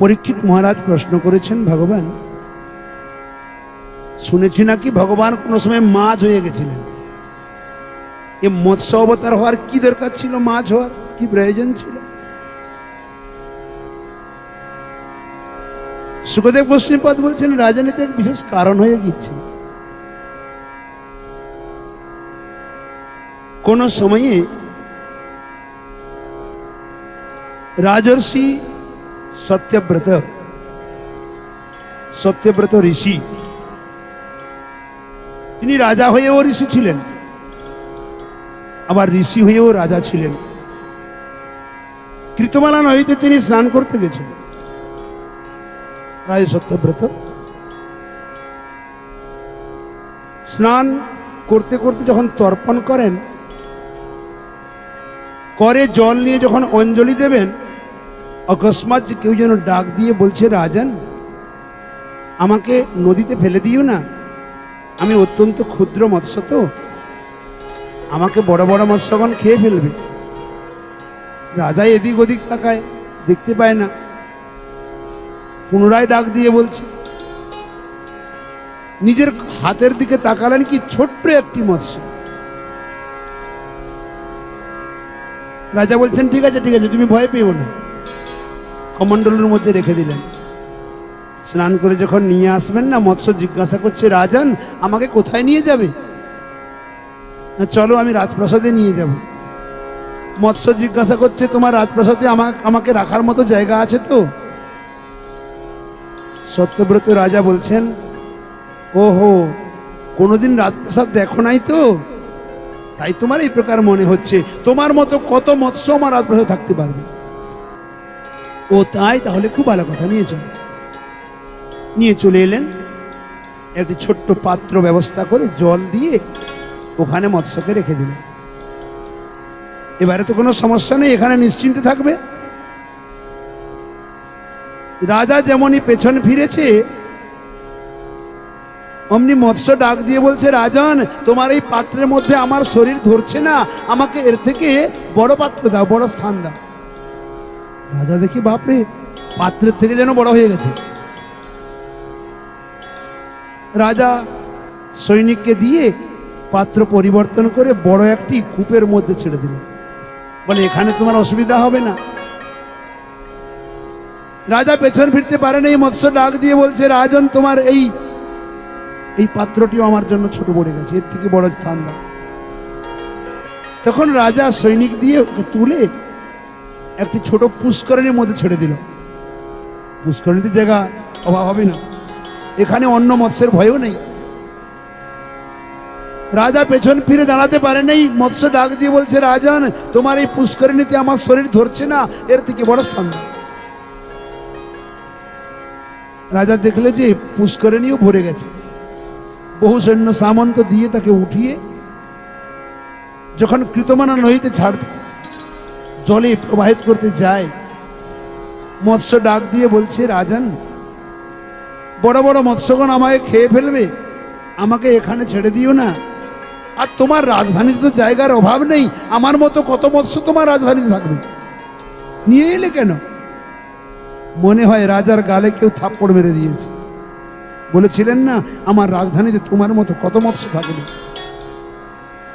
পরীক্ষিত মহারাজ প্রশ্ন করেছেন, ভগবান, শুনেছি নাকি ভগবান কোনো সময় মাছ হয়ে গেছিলেন? এ মৎস্য অবতার হওয়ার কি দরকার ছিল মাছ হওয়ার? কি প্রয়োজন ছিল? সুখদেব গোস্বীপদ বলছেন রাজনীতি এক বিশেষ কারণ হয়ে গিয়েছে। কোন সময়ে রাজর্ষি সত্যব্রত সত্যব্রত ঋষি তিনি রাজা হয়েও ঋষি ছিলেন। আবার ঋষি হয়েও রাজা ছিলেন। কৃতমালা নদীতে তিনি স্নান করতে গেছেন। রাজ সত্যব্রত স্নান করতে করতে যখন তর্পণ করেন, করে জল নিয়ে যখন অঞ্জলি দেবেন অকস্মাৎ কেউ যেন ডাক দিয়ে বলছে, রাজান, আমাকে নদীতে ফেলে দিও না। আমি অত্যন্ত ক্ষুদ্র মৎস্য তো। আমাকে বড় বড় মৎস্যগণ খেয়ে ফেলবে। রাজা এদিক ওদিক তাকায়, দেখতে পায় না। পুনরায় ডাক দিয়ে বলছে, নিজের হাতের দিকে তাকালেন কি ছোট্ট একটি মৎস্য? রাজা বলছেন, ঠিক আছে ঠিক আছে, তুমি ভয় পেও না। কমণ্ডলের মধ্যে রেখে দিলেন। স্নান করে যখন নিয়ে আসবেন না, মৎস্য জিজ্ঞাসা করছে, রাজান, আমাকে কোথায় নিয়ে যাবে? চলো আমি রাজপ্রাসাদে নিয়ে যাব। মৎস্য জিজ্ঞাসা করছে, তোমার রাজপ্রাসাদে আমাকে রাখার মতো জায়গা আছে তো? সত্যব্রত রাজা বলছেন, ওহো, কোনোদিন রাজপ্রাসাদ দেখো নাই তো? তাই তোমার এই প্রকার মনে হচ্ছে। তোমার মতো কত মৎস্য আমার রাজপ্রাসাদে থাকতে পারবে? ও তাই তাহলে খুব ভালো কথা, নিয়ে চলো। নিয়ে চলে এলেন। একটি ছোট্ট পাত্র ব্যবস্থা করে জল দিয়ে ওখানে মৎস্যকে রেখে দিলেন। এবারে তো কোনো সমস্যা নেই, এখানে নিশ্চিন্তে থাকবে। রাজা যেমনই পেছন ফিরেছে, অমনি মৎস্য ডাক দিয়ে বলছে, রাজন, তোমার এই পাত্রের মধ্যে আমার শরীর ধরছে না, আমাকে এর থেকে বড় পাত্র দাও, বড় স্থান দাও। রাজা দেখি, বাপরে, পাত্রের থেকে যেন বড় হয়ে গেছে। রাজা সৈনিককে দিয়ে পাত্র পরিবর্তন করে বড় একটি কূপের মধ্যে ছেড়ে দিলেন। বলে, এখানে তোমার অসুবিধা হবে না। রাজা পেছন ফিরতে পারেন এই মৎস্য ডাক দিয়ে বলছে, রাজন, তোমার এই এই পাত্রটিও আমার জন্য ছোট পড়ে গেছে, এর থেকে বড় স্থান তখন রাজা সৈনিক দিয়ে তুলে একটি ছোট পুষ্করণীর মধ্যে ছেড়ে দিল। পুষ্করণীতে জায়গা অভাব হবে না। এখানে অন্য মৎস্যের ভয়ও নেই। রাজা পেছন ফিরে দাঁড়াতে পারে নাই। মৎস্য ডাক দিয়ে বলছে, রাজন, তোমার এই পুষ্করিণীতে আমার শরীর ধরছে না। এর থেকে বড় স্থান রাজা দেখলে যে পুষ্করিণীও ভরে গেছে। বহু সৈন্য সামন্ত দিয়ে তাকে উঠিয়ে যখন কৃতমানা নদীতে ছাড়তে জলে প্রবাহিত করতে যায়। মৎস্য ডাক দিয়ে বলছে, রাজন, বড় বড় মৎস্যগণ আমাকে খেয়ে ফেলবে। আমাকে এখানে ছেড়ে দিও না। আর তোমার রাজধানীতে তো জায়গার অভাব নেই। আমার মতো কত মৎস্য তোমার রাজধানীতে থাকবে? নিয়ে এলে কেন? মনে হয় রাজার গালে কেউ থাপ্পড় মেরে দিয়েছে। বলেছিলেন, না, আমার রাজধানীতে তোমার মতো কত মৎস্য থাকবে?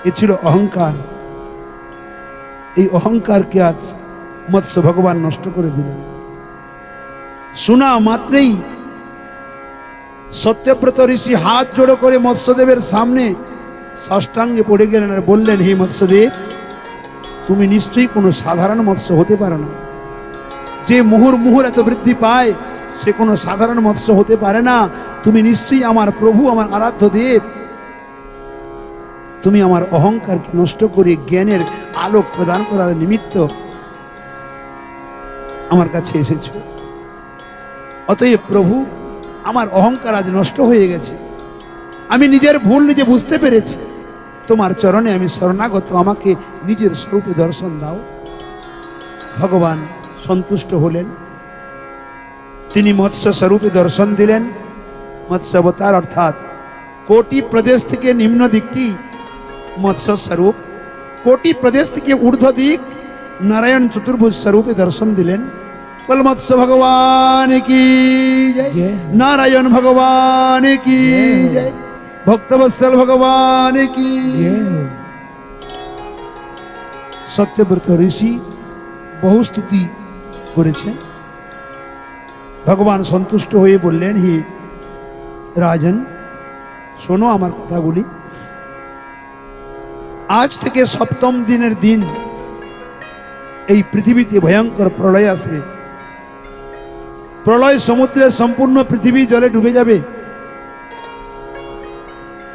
এ ছিল অহংকার। এই অহংকারকে আজ মৎস্য ভগবান নষ্ট করে দিলেন। শোনা মাত্রেই সত্যব্রত ঋষি হাত জোড়ো করে মৎস্যদেবের সামনে ষষ্ঠাঙ্গে পড়ে গেলেন আর বললেন, হে মৎস্যদেব, তুমি নিশ্চয়ই কোনো সাধারণ মৎস্য হতে পারো না। যে মুহুর মুহুর এত বৃদ্ধি পায়, সে কোনো সাধারণ মৎস্য হতে পারে না। তুমি নিশ্চয়ই আমার প্রভু, আমার আরাধ্য দেব। তুমি আমার অহংকারকে নষ্ট করে জ্ঞানের আলোক প্রদান করার নিমিত্ত আমার কাছে এসেছ। অতএব প্রভু, আমার অহংকার আজ নষ্ট হয়ে গেছে। আমি নিজের ভুল নিজে বুঝতে পেরেছি। তোমার চরণে আমি শরণাগত, আমাকে নিজের স্বরূপে দর্শন দাও। ভগবান সন্তুষ্ট হলেন। তিনি মৎস্য স্বরূপে দর্শন দিলেন। মৎস্যবতার অর্থাৎ কোটি প্রদেশ থেকে নিম্ন দিকটি মৎস্য স্বরূপ কোটি প্রদেশ থেকে ঊর্ধ্ব দিক নারায়ণ চতুর্ভুজ স্বরূপে দর্শন দিলেন বল মৎস্য ভগবান কি জয় জয়। নারায়ণ ভগবান কি জয়। জয় ভক্তবৎসল ভগবান কি জয়। সত্যব্রত ঋষি বহু স্তুতি করেছেন ভগবান সন্তুষ্ট হয়ে বললেন হে রাজন শোনো আমার কথাগুলি আজ থেকে সপ্তম দিনের দিন এই পৃথিবীতে ভয়ঙ্কর প্রলয় আসবে। প্রলয় সমুদ্রে সম্পূর্ণ পৃথিবী জলে ডুবে যাবে।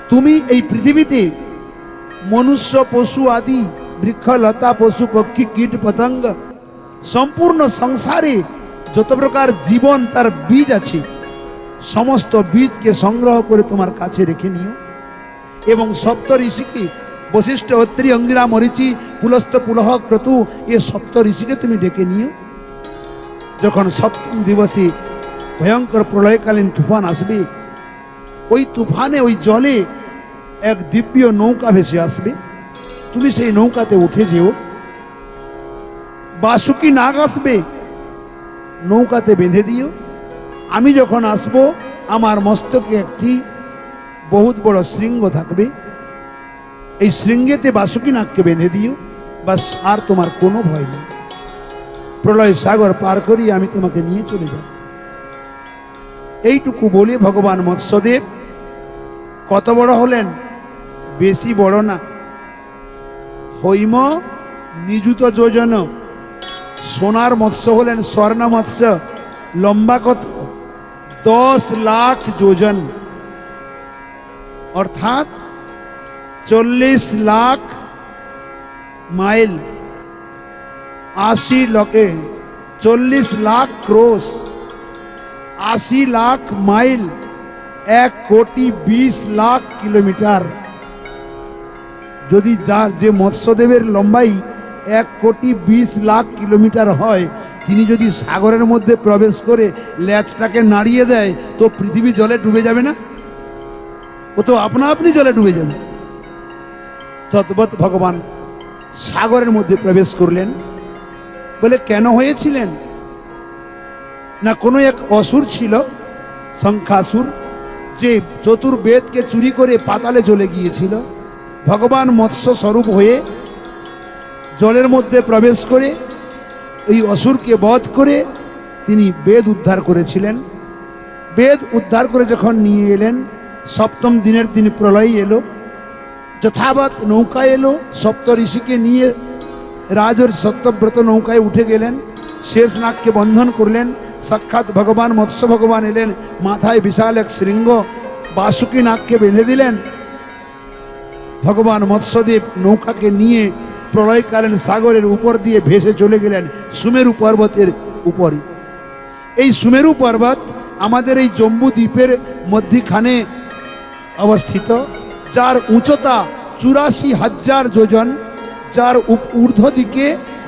তুমি এই পৃথিবীতে মনুষ্য, পশু আদি, বৃক্ষ, লতা, পশু, পক্ষী, কীট, পতঙ্গ সম্পূর্ণ সংসারে যত প্রকার জীবন তার বীজ আছে, সমস্ত বীজকে সংগ্রহ করে তোমার কাছে রেখে নিও। এবং সপ্ত ঋষিকে বশিষ্ঠ অত্রি অঙ্গিরা মরিচি, কুলস্থ পুলহ ক্রতু, এ সপ্ত ঋষিকে তুমি ডেকে নিও। যখন সপ্তম দিবসে ভয়ঙ্কর প্রলয়কালীন তুফান আসবে, ওই তুফানে, ওই জলে এক দিব্য নৌকা ভেসে আসবে। তুমি সেই নৌকাতে উঠে যেও। বাসুকি নাগ আসবে, নৌকাতে বেঁধে দিও। আমি যখন আসব, আমার মস্তকে একটি বহুত বড় শৃঙ্গ থাকবে। এই শৃঙ্গেতে বাসুকি নাককে বেঁধে দিও বাস আর তোমার কোনো ভয় নেই। প্রলয় সাগর পার করি আমি তোমাকে নিয়ে চলে যাব। এইটুকু বলে ভগবান মৎস্যদেব, কত বড় হলেন, বেশি বড় না। হৈম নিযুত যোজন, সোনার মৎস্য হলেন স্বর্ণ মৎস্য, লম্বা কত? দশ লাখ যোজন। অর্থাৎ চল্লিশ লাখ মাইল আশি লকে, চল্লিশ লাখ ক্রোশ, আশি লাখ মাইল, এক কোটি বিশ লাখ কিলোমিটার। যদি যার যে মৎস্যদেবের লম্বাই এক কোটি বিশ লাখ কিলোমিটার হয়, তিনি যদি সাগরের মধ্যে প্রবেশ করে ল্যাচটাকে নাড়িয়ে দেয়, তো পৃথিবী জলে ডুবে যাবে না? ও তো আপনা আপনি জলে ডুবে যাবে তদ্বৎ ভগবান সাগরের মধ্যে প্রবেশ করলেন। বলে, কেন হয়েছিলেন? না, কোনো এক অসুর ছিল, শঙ্খাসুর, যে চতুর্বেদকে চুরি করে পাতালে চলে গিয়েছিল। ভগবান মৎস্য স্বরূপ হয়ে জলের মধ্যে প্রবেশ করে এই অসুরকে বধ করে তিনি বেদ উদ্ধার করেছিলেন। বেদ উদ্ধার করে যখন নিয়ে এলেন, সপ্তম দিনের দিন প্রলয় এলো। যথাবৎ নৌকা এলো, সপ্ত ঋষিকে নিয়ে রাজর সত্যব্রত নৌকায় উঠে গেলেন, শেষ নাগকে বন্ধন করলেন, সাক্ষাৎ ভগবান, মৎস্য ভগবান এলেন, মাথায় বিশাল এক শৃঙ্গ, বাসুকি নাগকে বেঁধে দিলেন। ভগবান মৎস্যদেব নৌকাকে নিয়ে প্রলয়কালীন সাগরের উপর দিয়ে ভেসে চলে গেলেন, সুমেরু পর্বতের উপরে এই সুমেরু পর্বত আমাদের এই জম্বু দ্বীপের মধ্যিখানে অবস্থিত। যার উচ্চতা চুরাশি হাজার যোজন, যার ঊর্ধ্ব দিকে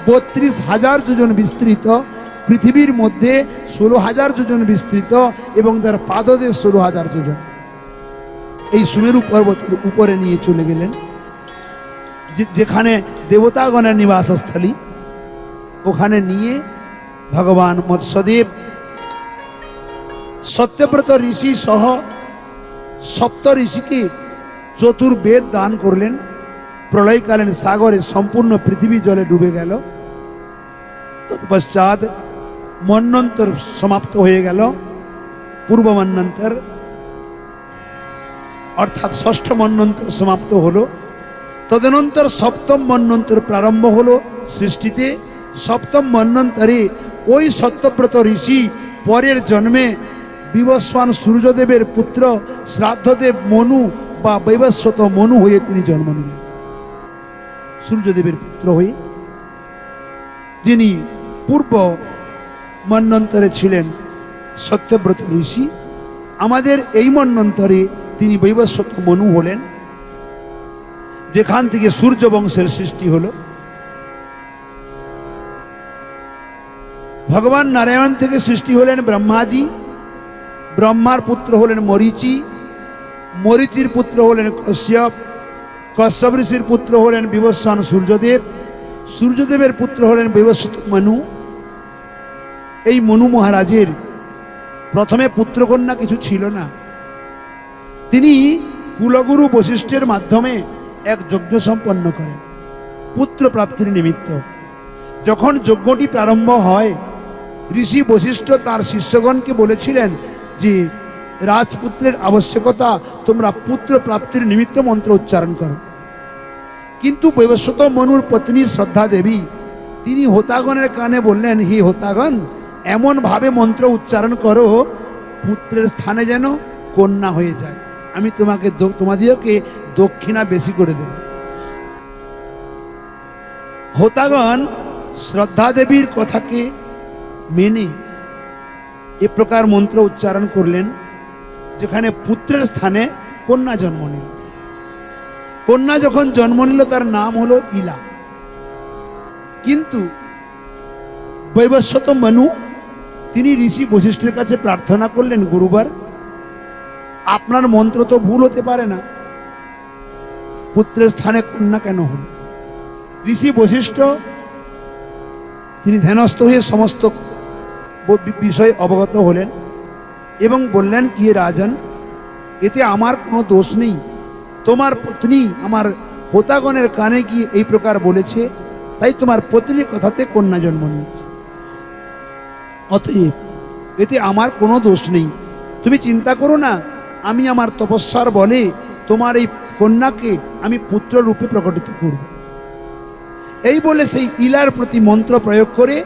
বত্রিশ হাজার যোজন বিস্তৃত, পৃথিবীর মধ্যে ষোলো হাজার যোজন বিস্তৃত এবং যার পাদদেশ ষোলো হাজার যোজন। এই সুমেরু পর্বতের উপরে নিয়ে চলে গেলেন যেখানে দেবতাগণের নিবাসস্থলী। ওখানে নিয়ে ভগবান মৎস্যদেব, সত্যব্রত ঋষি সহ সপ্ত ঋষিকে চতুর্বেদ দান করলেন। প্রলয়কালীন সাগরে সম্পূর্ণ পৃথিবী জলে ডুবে গেল। তৎপশ্চাৎ মন্বন্তর সমাপ্ত হয়ে গেল। পূর্ব মন্বন্তর অর্থাৎ ষষ্ঠ মন্বন্তর সমাপ্ত হলো। তদনন্তর সপ্তম মন্নন্তর প্রারম্ভ হলো সৃষ্টিতে। সপ্তম মন্বন্তরে ওই সত্যব্রত ঋষি পরের জন্মে বিবস্বান সূর্যদেবের পুত্র শ্রাদ্ধদেব মনু বা বৈবস্বত মনু হয়ে তিনি জন্ম নিলেন। সূর্যদেবের পুত্র হয়ে যিনি পূর্ব মন্বন্তরে ছিলেন সত্যব্রত ঋষি, আমাদের এই মন্বন্তরে তিনি বৈবস্বত মনু হলেন। যেখান থেকে সূর্য বংশের সৃষ্টি হলো। ভগবান নারায়ণ থেকে সৃষ্টি হলেন ব্রহ্মাজি, ব্রহ্মার পুত্র হলেন মরিচি মরিচির পুত্র হলেন কশ্যপ কশ্যপ ঋষির পুত্র হলেন বিবস্বান সূর্যদেব, সূর্যদেবের পুত্র হলেন বিবস্বত মনু। এই মনু মহারাজের প্রথমে পুত্রকন্যা কিছু ছিল না। তিনি কুলগুরু বশিষ্ঠের মাধ্যমে এক যজ্ঞ সম্পন্ন করেন, পুত্র প্রাপ্তির নিমিত্ত। যখন যজ্ঞটি প্রারম্ভ হয়, ঋষি বশিষ্ঠ তার শিষ্যগণকে বলেছিলেন যে রাজপুত্রের আবশ্যকতা, তোমরা পুত্র প্রাপ্তির নিমিত্ত মন্ত্র উচ্চারণ করো। কিন্তু বৈবস্বত মনুর পত্নী শ্রদ্ধা দেবী, তিনি হোতাগণের কানে বললেন, হি হোতাগণ, এমন ভাবে মন্ত্র উচ্চারণ করো, পুত্রের স্থানে যেন কন্যা হয়ে যায়। আমি তোমাকে তোমাদিওকে দক্ষিণা বেশি করে দেব। হোতাগণ শ্রদ্ধা দেবীর কথাকে মেনে এ প্রকার মন্ত্র উচ্চারণ করলেন। যেখানে পুত্রের স্থানে কন্যা জন্ম নিল। কন্যা যখন জন্ম নিল, তার নাম হলো ইলা। কিন্তু বৈবস্বত মনু, তিনি ঋষি বশিষ্ঠের কাছে প্রার্থনা করলেন, গুরুবার, আপনার মন্ত্র তো ভুল হতে পারে না। পুত্রের স্থানে কন্যা কেন হল? ঋষি বশিষ্ঠ, তিনি ধ্যানস্থ হয়ে সমস্ত বিষয় অবগত হলেন। এবং বললেন, কি রাজন? এতে আমার কোনো দোষ নেই। তোমার পত্নী আমার হোতাগণের কানে গিয়ে এই প্রকার বলেছে, তাই তোমার পত্নীর কথাতে কন্যা জন্ম নিয়েছে। অতএব এতে আমার কোনো দোষ নেই। তুমি চিন্তা করো না, আমি আমার তপস্যার বলে তোমার এই কন্যাকে আমি পুত্র রূপে প্রকটিত করব। এই বলে সেই ইলার প্রতি মন্ত্র প্রয়োগ করে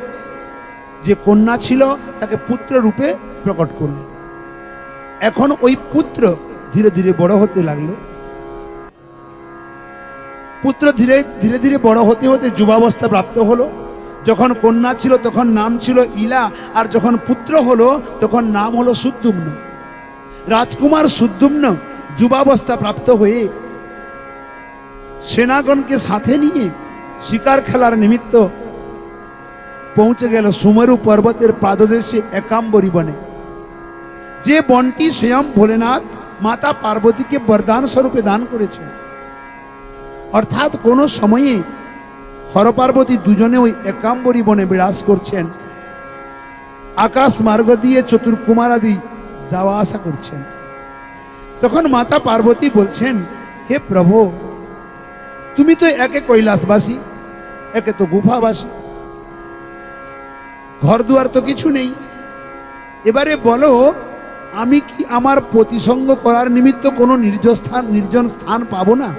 যে কন্যা ছিল, তাকে পুত্র রূপে প্রকট করলেন। এখন ওই পুত্র ধীরে ধীরে বড় হতে লাগল। পুত্র ধীরে ধীরে ধীরে বড় হতে হতে যুবাবস্থা প্রাপ্ত হলো। যখন কন্যা ছিল তখন নাম ছিল ইলা, আর যখন পুত্র হলো তখন নাম হলো সুদ্দুম্ন। রাজকুমার সুদ্দুম্ন যুবাবস্থা প্রাপ্ত হয়ে সেনাগণকে সাথে নিয়ে শিকার খেলার নিমিত্ত পৌঁছে গেল সুমেরু পর্বতের পাদদেশে একাম্বরী বনে। যে বনটি স্বয়ং ভোলেনাথ মাতা পার্বতীকে বরদান স্বরূপে দান করেছেন অর্থাৎ কোনো সময়ে হরপার্বতী দুজনে ওই একাম্বরী বনে বিরাজ করছেন। আকাশ মার্গ দিয়ে চতুর্কুমারাদি যাওয়া আসা করছেন। তখন মাতা পার্বতী বলছেন, হে প্রভু, তুমি তো একে কৈলাসবাসী, একে তো গুফাবাসী। ঘর দুয়ার তো কিছু নেই। এবারে বলো আমি কি আমার প্রতিসঙ্গ করার নিমিত্ত কোনো নির্জন স্থান নির্জন স্থান পাবো না?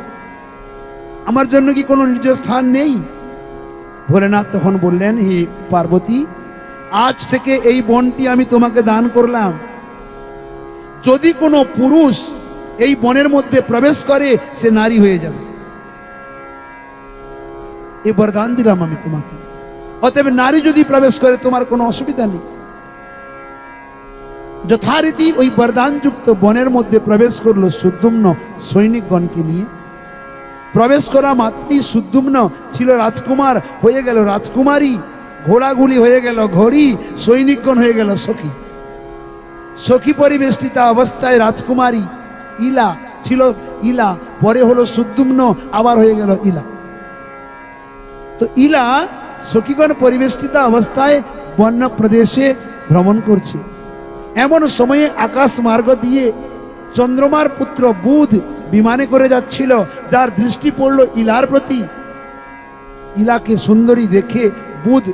আমার জন্য কি কোনো নির্জন স্থান নেই? ভোলেনাথ তখন বললেন, হে পার্বতী, আজ থেকে এই বনটি আমি তোমাকে দান করলাম। যদি কোনো পুরুষ এই বনের মধ্যে প্রবেশ করে, সে নারী হয়ে যাবে। এ বরদান দিলাম আমি তোমাকে। অতএব নারী যদি প্রবেশ করে, তোমার কোনো অসুবিধা নেই। যথারীতি ওই বরদানযুক্ত বনের মধ্যে প্রবেশ করল সুদ্যুম্ন সৈনিকগণকে নিয়ে। প্রবেশ করা মাত্রই সুদ্যুম্ন ছিল রাজকুমার, হয়ে গেল রাজকুমারী। ঘোড়াগুলি হয়ে গেল ঘড়ি, সৈনিকগণ হয়ে গেল সখী। সখী পরিবেষ্টিতা অবস্থায় রাজকুমারী, ইলা ছিল ইলা, পরে হলো সুদ্যুম্ন, আবার হয়ে গেল ইলা। তো ইলা সখীগণ পরিবেষ্টিতা অবস্থায় বন্য প্রদেশে ভ্রমণ করছে। এমন সময়ে আকাশ মার্গ দিয়ে চন্দ্রমার পুত্র বুধ বিমানে করে যাচ্ছিল, যার দৃষ্টি পড়ল ইলার প্রতি। ইলাকে সুন্দরী দেখে বুধ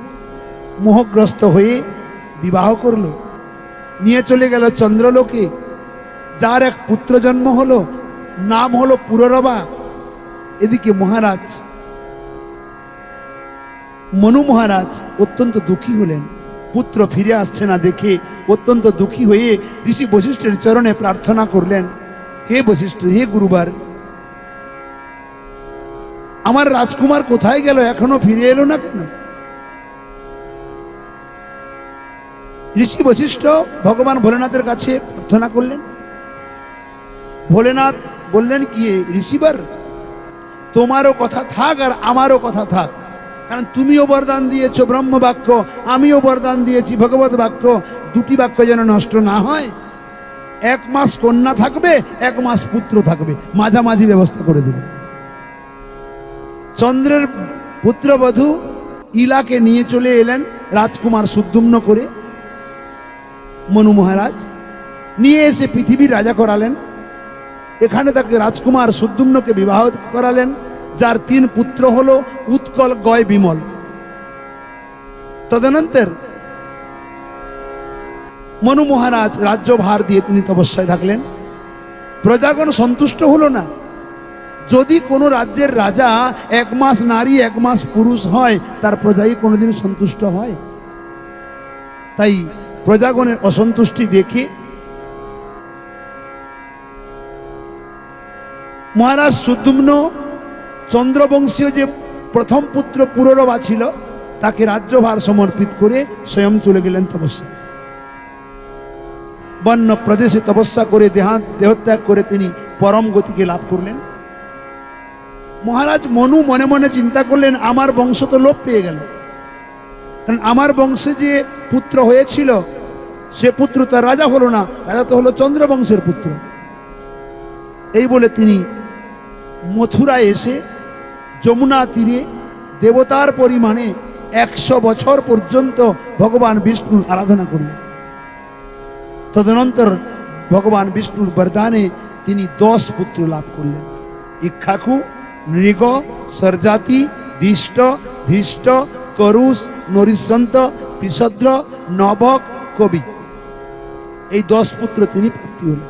মোহগ্রস্ত হয়ে বিবাহ করল। নিয়ে চলে গেল চন্দ্রলোকে, যার এক পুত্র জন্ম হলো, নাম হলো পুররবা, এদিকে মহারাজ, মনু মহারাজ অত্যন্ত দুঃখী হলেন। পুত্র ফিরে আসছে না দেখে অত্যন্ত দুঃখী হয়ে ঋষি বশিষ্ঠের চরণে প্রার্থনা করলেন, হে বশিষ্ঠ, হে গুরুবার, আমার রাজকুমার কোথায় গেল? এখনও ফিরে এলো না কেন? ঋষি বশিষ্ঠ ভগবান ভোলেনাথের কাছে প্রার্থনা করলেন। ভোলেনাথ বললেন, কি ঋষিবার, তোমারও কথা থাক আর আমারও কথা থাক। কারণ তুমিও বরদান দিয়েছ, ব্রহ্ম বাক্য, আমিও বরদান দিয়েছি, ভগবত বাক্য। দুটি বাক্য যেন নষ্ট না হয়। এক মাস কন্যা থাকবে, এক মাস পুত্র থাকবে। মাঝামাঝি ব্যবস্থা করে দেবে। চন্দ্রের পুত্রবধূ ইলাকে নিয়ে চলে এলেন রাজকুমার সুদ্যুম্ন করে, মনু মহারাজ। নিয়ে এসে পৃথিবীর রাজা করালেন। এখানে তাকে রাজকুমার সুদ্যুম্নকে বিবাহ করালেন। যার তিন পুত্র হল উৎকল গয় বিমল। তদনন্তর মনু মহারাজ রাজ্যভার দিয়ে তিনি তপস্যায় থাকলেন। প্রজাগণ সন্তুষ্ট হলো না। যদি কোনো রাজ্যের রাজা এক মাস নারী, এক মাস পুরুষ হয়, তার প্রজাই কোনোদিন সন্তুষ্ট হয়। তাই প্রজাগণের অসন্তুষ্টি দেখে মহারাজ সুদ্যুম্ন চন্দ্রবংশীয় যে প্রথম পুত্র পুররবা ছিল, তাকে রাজ্যভার সমর্পিত করে স্বয়ং চলে গেলেন তপস্যা বন্য প্রদেশে তপস্যা করে দেহা দেহত্যাগ করে তিনি পরম গতিকে লাভ করলেন। মহারাজ মনু মনে মনে চিন্তা করলেন, আমার বংশ তো লোপ পেয়ে গেল। কারণ আমার বংশে যে পুত্র হয়েছিল, সে পুত্র তার রাজা হলো না, রাজা তো হলো চন্দ্রবংশের পুত্র। এই বলে তিনি মথুরায় এসে যমুনা তীরে দেবতার পরিমাণে একশো বছর পর্যন্ত ভগবান বিষ্ণুর আরাধনা করলেন। তদনন্তর ভগবান বিষ্ণুর বরদানে তিনি দশ পুত্র লাভ করলেন। ইক্ষাকু, নৃগ, সরজাতি, দিষ্ট, ধৃষ্ট, করুষ, নরিসন্ত পিসদ্র নবক, কবি। এই দশ পুত্র তিনি প্রাপ্তি হলেন।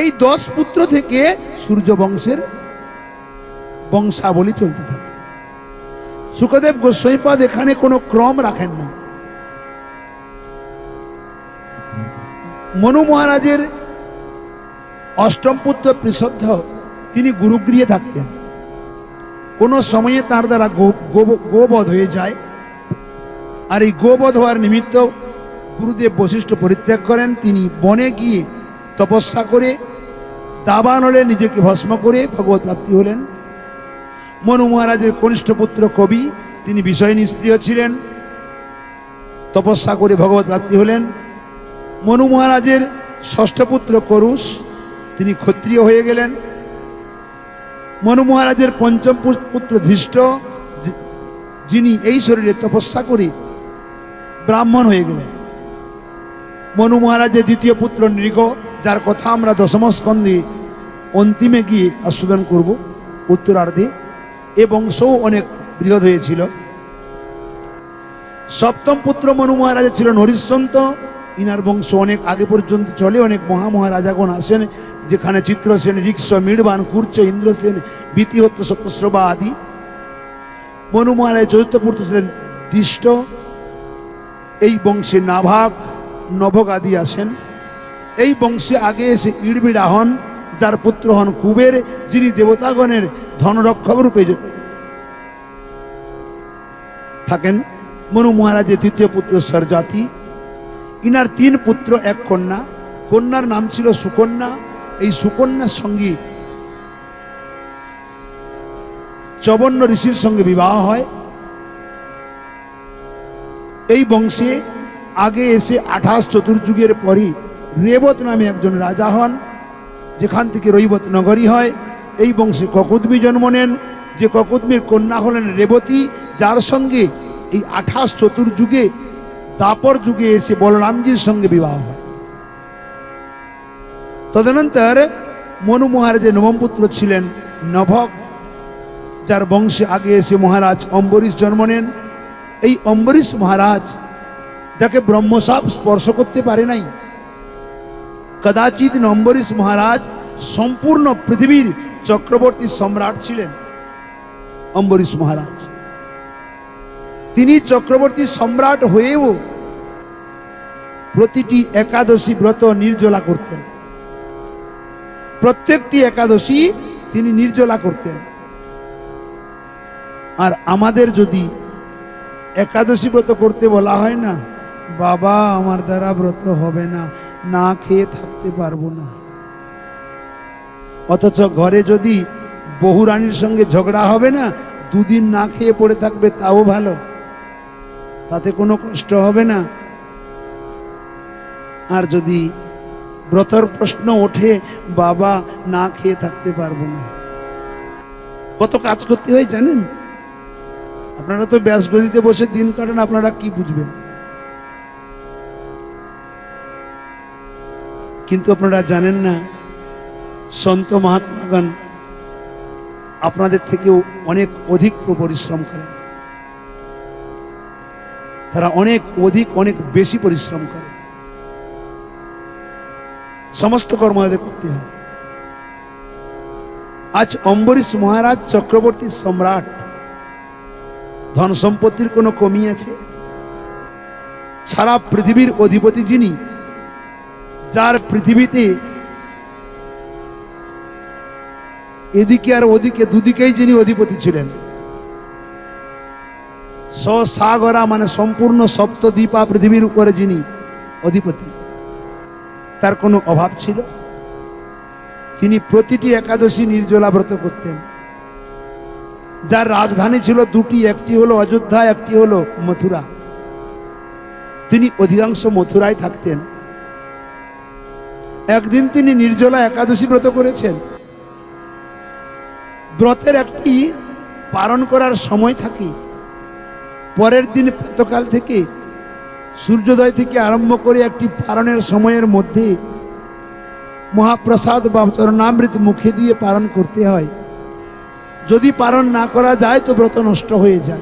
এই দশ পুত্র থেকে সূর্য বংশের বংশাবলী চলতে থাকে। সুখদেব গোস্বাইপাদ এখানে কোনো ক্রম রাখেন না। মনু মহারাজের অষ্টম পুত্র পৃষদ্ধ তিনি গুরুগৃহে থাকতেন। কোনো সময়ে তার দ্বারা গোবধ হয়ে যায়। আর এই গোবধ হওয়ার নিমিত্ত গুরুদেব বশিষ্ঠ পরিত্যাগ করেন। তিনি বনে গিয়ে তপস্যা করে দাবান হলে নিজেকে ভস্ম করে ভগবত প্রাপ্তি হলেন। মনু মহারাজের কনিষ্ঠ পুত্র কবি, তিনি বিষয় নিষ্প্রিয় ছিলেন, তপস্যা করে ভগবত প্রাপ্তি হলেন। মনু মহারাজের ষষ্ঠ পুত্র করুষ, তিনি ক্ষত্রিয় হয়ে গেলেন। মনু মহারাজের পঞ্চম পুত্র ধৃষ্ট যিনি এই শরীরে তপস্যা করে ব্রাহ্মণ হয়ে গেলেন। মনু মহারাজের দ্বিতীয় পুত্র নৃগ, যার কথা আমরা দশম স্কন্ধে অন্তিমে গিয়ে আস্বাদন করব, উত্তরার্ধে। এ বংশও অনেক বৃহৎ হয়েছিল। সপ্তম পুত্র মনু মহারাজা ছিল নরিশ্বন্ত ইনার বংশ অনেক আগে পর্যন্ত চলে, অনেক মহামহারাজাগণ আসেন, যেখানে চিত্রসেন ঋক্ষ মীড়বান, কুর্চ, ইন্দ্রসেন বিতিহত্য সত্যশ্রবা আদি। মনু মহারাজ চতুর্থ পুত্র ছিলেন দিষ্ট। এই বংশে নাভাগ নভগ আদি আসেন। এই বংশে আগে এসে ইড়বিড়া হন। যার পুত্র হন কুবের, যিনি দেবতাগণের ধনরক্ষক রূপে থাকেন। মনু মহারাজের তৃতীয় পুত্র সরজাতি। ইনার তিন পুত্র, এক কন্যা। কন্যার নাম ছিল সুকন্যা। এই সুকন্যার সঙ্গে চবন্ন ঋষির সঙ্গে বিবাহ হয়। এই বংশে আগে এসে আঠাশ চতুর্যুগের পরই রেবত নামে একজন রাজা হন। যেখান থেকে রৈবত নগরী হয়, এই বংশে ককুদমি জন্ম নেন। যে ককুদমির কন্যা হলেন রেবতী, যার সঙ্গে এই আঠাশ চতুর্যুগে দাপর যুগে এসে বলরামজির সঙ্গে বিবাহ হয়। তদনন্তর মনু মহারাজের নবম পুত্র ছিলেন নভক, যার বংশে আগে এসে মহারাজ অম্বরীশ জন্ম নেন। এই অম্বরীশ মহারাজ, যাকে ব্রহ্মসাপ স্পর্শ করতে পারে নাই কদাচিৎ অম্বরীশ মহারাজ সম্পূর্ণ পৃথিবীর চক্রবর্তী সম্রাট ছিলেন। অম্বরীশ মহারাজ, তিনি চক্রবর্তী সম্রাট হয়েও প্রতিটি একাদশী ব্রত নির্জলা করতেন। প্রত্যেকটি একাদশী তিনি নির্জলা করতেন। আর আমাদের যদি একাদশী ব্রত করতে বলা হয় না, বাবা, আমার দ্বারা ব্রত হবে না। না খেয়ে থাকতে পারব না। অথচ ঘরে যদি বহু রানীর সঙ্গে ঝগড়া হবে না, দুদিন না খেয়ে পড়ে থাকবে তাও ভালো। তাতে কোনো কষ্ট হবে না। আর যদি ব্রতর প্রশ্ন ওঠে, বাবা না খেয়ে থাকতে পারব না। কত কাজ করতে হয় জানেন? আপনারা তো ব্যাস গদিতে বসে দিন কাটান, আপনারা কি বুঝবেন? কিন্তু আপনারা জানেন না, সন্ত মহাত্মাগণ আপনাদের থেকেও অনেক অধিক পরিশ্রম করেন। তারা অনেক অধিক, অনেক বেশি পরিশ্রম করে সমস্ত কর্ম তাদের করতে হয়। আজ অম্বরীশ মহারাজ চক্রবর্তী সম্রাট ধন সম্পত্তির কোনো কমি আছে? সারা পৃথিবীর অধিপতি যিনি যার পৃথিবীতে এদিকে আর ওদিকে, দুদিকেই যিনি অধিপতি ছিলেন। সাগরা মানে সম্পূর্ণ সপ্তদ্বীপা পৃথিবীর উপরে যিনি অধিপতি। তার কোনো অভাব ছিল? তিনি প্রতিটি একাদশী নির্জলা ব্রত করতেন। যার রাজধানী ছিল দুটি, একটি হলো অযোধ্যা, একটি হলো মথুরা। তিনি অধিকাংশ মথুরায় থাকতেন। একদিন তিনি নির্জলা একাদশী ব্রত করেছেন। ব্রতের একটি পালন করার সময় থাকে। পরের দিন প্রাতকাল থেকে সূর্যোদয় থেকে আরম্ভ করে একটি পালনের সময়ের মধ্যে মহাপ্রসাদ বা চরণামৃত মুখে দিয়ে পালন করতে হয়। যদি পালন না করা যায় তো ব্রত নষ্ট হয়ে যায়।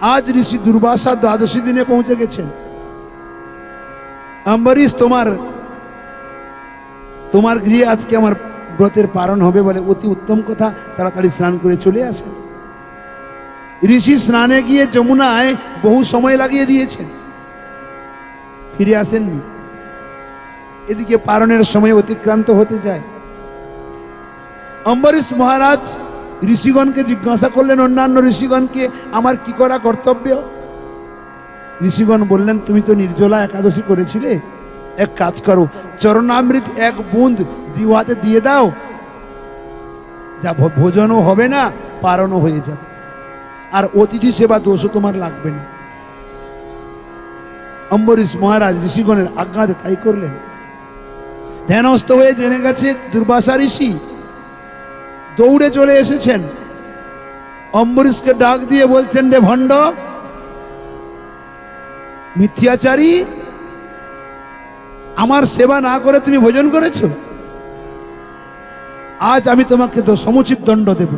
আজ ঋষি দুর্বাসা দ্বাদশী দিনে পৌঁছে গেছেন। আম্বরীশ তোমার তোমার গৃহে আজকে আমার ব্রতের পারণ হবে বলে অতি উত্তম কথা, তাড়াতাড়ি স্নান করে চলে আসে। ঋষি স্নানে গিয়ে যমুনায় বহু সময় লাগিয়ে দিয়েছেন। ফিরে আসেননি। এদিকে পারণের সময় অতিক্রান্ত হতে যায়। অম্বরীশ মহারাজ ঋষিগণকে জিজ্ঞাসা করলেন, অন্যান্য ঋষিগণকে আমার কি করা কর্তব্য? ঋষিগণ বললেন, তুমি তো নির্জলা একাদশী করেছিলে। এক কাজ করো চরণামৃত এক বুঁদ জিওয়াতে দিয়ে দাও। যা ভোজনও হবে না পারণও হয়ে যাবে। আর অতিথি সেবা দোষও তোমার লাগবে না। অম্বরীশ মহারাজ ঋষিগণের আজ্ঞাতে তাই করলেন। ধ্যানস্থ হয়ে জেনে গেছে দুর্বাসা ঋষি দৌড়ে চলে এসেছেন। অম্বরীশকে ডাক দিয়ে বলছেন, রে ভণ্ড, মিথ্যাচারী আমার সেবা না করে তুমি ভোজন করেছ? আজ আমি তোমাকে তো সমুচিত দণ্ড দেব।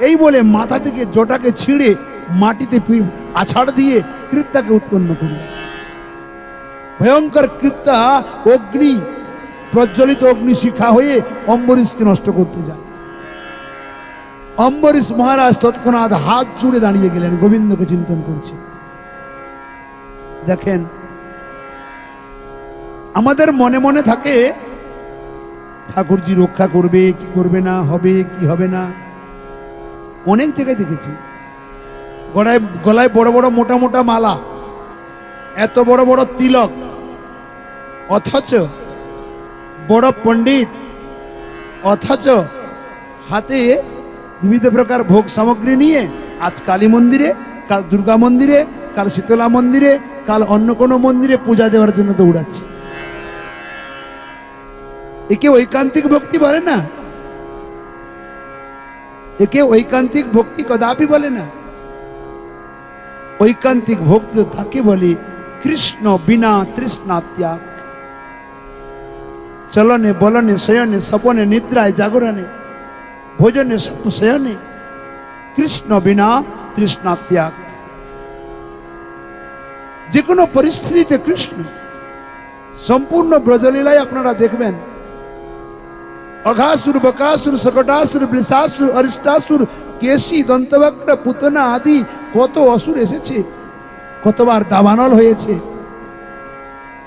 এই বলে মাথা থেকে জোটাকে ছিঁড়ে মাটিতে আছাড় দিয়ে কৃত্তাকে উৎপন্ন করল। ভয়ঙ্কর কৃত্তা, অগ্নি, প্রজ্বলিত অগ্নি শিখা হয়ে অম্বরীশকে নষ্ট করতে যায়। অম্বরীশ মহারাজ তৎক্ষণাৎ হাত জুড়ে দাঁড়িয়ে গেলেন, গোবিন্দকে চিন্তন করছে। দেখেন আমাদের মনে মনে থাকে, ঠাকুরজি রক্ষা করবে, কি করবে না, হবে, কি হবে না। অনেক জায়গায় দেখেছি। গলায় গলায় বড় বড় মোটা মোটা মালা, এত বড় বড় তিলক, অথচ বড় পণ্ডিত, অথচ হাতে বিবিধ প্রকার ভোগ সামগ্রী নিয়ে আজ কালী মন্দিরে, কাল দুর্গা মন্দিরে, কাল শীতলা মন্দিরে, কাল অন্য কোনো মন্দিরে পূজা দেওয়ার জন্য দৌড়াচ্ছে। একে ঐকান্তিক ভক্তি বলে না একে ঐকান্তিক ভক্তি কদাপি বলে না ঐকান্তিক ভক্তি তো তাকে বলে কৃষ্ণ বিনা তৃষ্ণা ত্যাগ চলনে বলনে শয়নে স্বপনে নিদ্রায় জাগরণে ভোজনে স্বপ্ন শয়নে কৃষ্ণ বিনা তৃষ্ণা ত্যাগ যে কোনো পরিস্থিতিতে কৃষ্ণ সম্পূর্ণ ব্রজলীলায় আপনারা দেখবেন অঘাসুর, বকাসুর সকটাসুর বৃষাসুর, অরিষ্টাসুর, কেশি, দন্তবক্র, পুতনা আদি, কত অসুর এসেছে, কতবার দাবানল হয়েছে।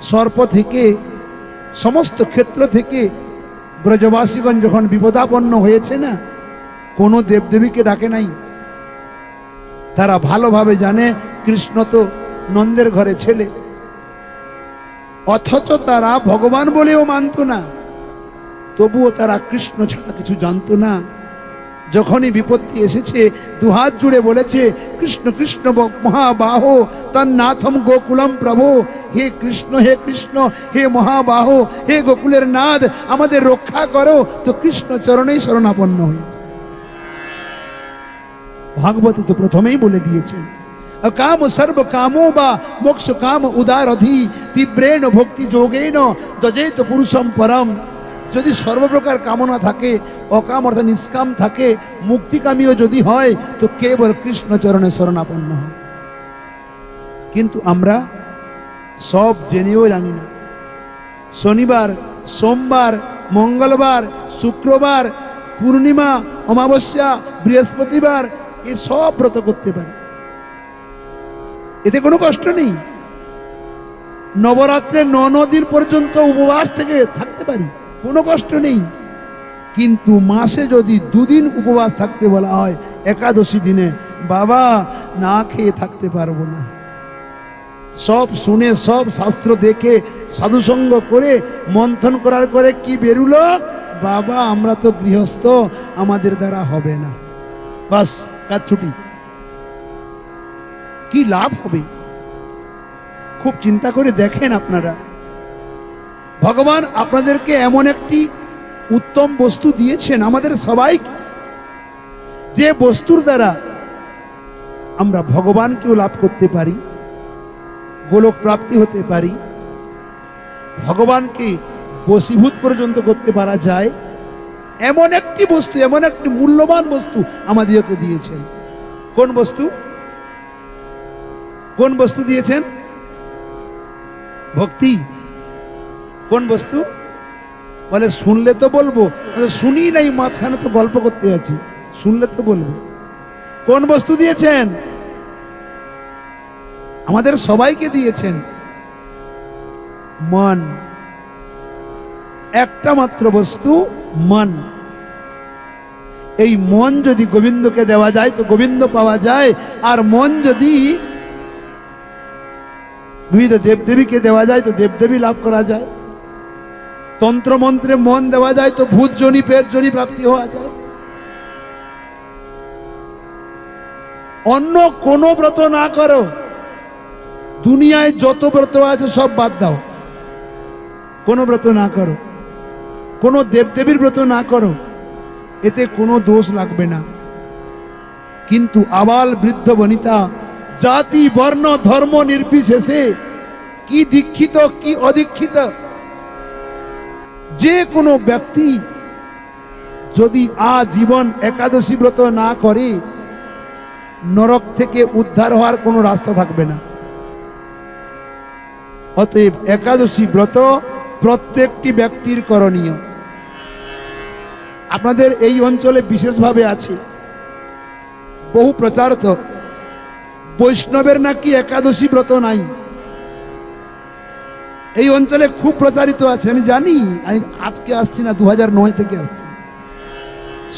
সর্প থেকে, সমস্ত ক্ষেত্র থেকে ব্রজবাসীগণ যখন বিপদাপন্ন হয়েছে না, কোনো দেবদেবীকে ডাকে নাই। তারা ভালোভাবে জানে, কৃষ্ণ তো নন্দের ঘরে ছেলে। অথচ তারা ভগবান বলেও মানত না। তবুও তারা কৃষ্ণ ছাড়া কিছু জানতো না। যখনই বিপত্তি এসেছে, দুহাত জুড়ে বলেছে, কৃষ্ণ কৃষ্ণ মহাবাহ তার নাথম গোকুলম প্রভু, হে কৃষ্ণ হে কৃষ্ণ, হে মহাবাহ, হে গোকুলের নাদ, আমাদের রক্ষা করো। তো কৃষ্ণ চরণেই শরণাপন্ন হয়েছে। ভাগবতী তো প্রথমেই বলে দিয়েছেন কাম সর্ব কামো বা মোক্ষ কাম উদার অধি তীব্রেণ ভক্তি যোগেন, যজেত পুরুষম পরম। যদি সর্বপ্রকার কামনা থাকে, অকাম অর্থাৎ নিষ্কাম থাকে, মুক্তিকামীও যদি হয়, তো কেবল কৃষ্ণচরণে শরণাপন্ন হয়। কিন্তু আমরা সব জেনেও জানি না। শনিবার, সোমবার, মঙ্গলবার, শুক্রবার, পূর্ণিমা, অমাবস্যা, বৃহস্পতিবার, এ সব ব্রত করতে পারি। এতে কোনো কষ্ট নেই। নবরাত্রে ন দিন পর্যন্ত উপবাস থেকে থাকতে পারি। কোনো কষ্ট নেই। কিন্তু মাসে যদি দুদিন উপবাস থাকতে বলা হয়, একাদশী দিনে, বাবা, না খেয়ে থাকতে পারব না। সব শুনে, সব শাস্ত্র দেখে, সাধুসঙ্গ করে, মন্থন করার পরে কি বেরুলো? বাবা, আমরা তো গৃহস্থ, আমাদের দ্বারা হবে না। বাস, কাজ ছুটি। কি লাভ হবে? খুব চিন্তা করে দেখেন আপনারা। ভগবান আপনাদেরকে এমন একটি উত্তম বস্তু দিয়েছেন আমাদের সবাই যে বস্তুর দ্বারা আমরা ভগবানকেও লাভ করতে পারি, গোলক প্রাপ্তি হতে পারি, ভগবানকে বশীভূত পর্যন্ত করতে পারা যায়, এমন একটি বস্তু, এমন একটি মূল্যবান বস্তু আমাদেরকে দিয়েছেন। কোন বস্তু? কোন বস্তু দিয়েছেন? ভক্তি। কোন বস্তু? বলে শুনলে তো বলব। বলে, শুনি নাই মাঝখানে তো গল্প করতে আছি। শুনলে তো বলব। কোন বস্তু দিয়েছেন? আমাদের সবাইকে দিয়েছেন। মন। একটা মাত্র বস্তু মন। এই মন যদি গোবিন্দকে দেওয়া যায় তো গোবিন্দ পাওয়া যায়। আর মন যদি বিবিধ দেবদেবীকে দেওয়া যায় তো দেবদেবী লাভ করা যায়। তন্ত্রমন্ত্রে মন দেওয়া যায় তো ভূত জনি, পেট জনি প্রাপ্তি হওয়া যায়। অন্য কোনো ব্রত না করো। দুনিয়ায় যত ব্রত আছে সব বাদ দাও। কোনো ব্রত না করো। কোনো দেবদেবীর ব্রত না করো। এতে কোনো দোষ লাগবে না। কিন্তু আবাল বৃদ্ধ বনিতা, জাতি, বর্ণ, ধর্ম নির্বিশেষে কি দীক্ষিত, কি অদীক্ষিত যে কোনো ব্যক্তি যদি আজীবন একাদশী ব্রত না করে, নরক থেকে উদ্ধার হওয়ার কোনো রাস্তা থাকবে না। অতএব একাদশী ব্রত প্রত্যেকটি ব্যক্তির করণীয়। আপনাদের এই অঞ্চলে বিশেষভাবে আছে। বহু প্রচারত বৈষ্ণবের নাকি একাদশী ব্রত নাই। এই অঞ্চলে খুব প্রচারিত আছে, আমি জানি। আমি আজকে আসছি না দু নয় থেকে আসছি।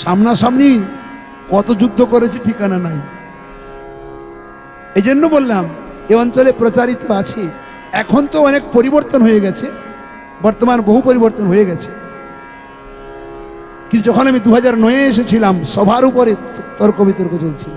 সামনাসামনি কত যুদ্ধ করেছি ঠিকানা নাই। এই জন্য বললাম, এ অঞ্চলে প্রচারিত আছে। এখন তো অনেক পরিবর্তন হয়ে গেছে, বর্তমান বহু পরিবর্তন হয়ে গেছে। কিন্তু যখন আমি দু হাজার নয়ে এসেছিলাম সবার উপরে তর্ক বিতর্ক চলছিল।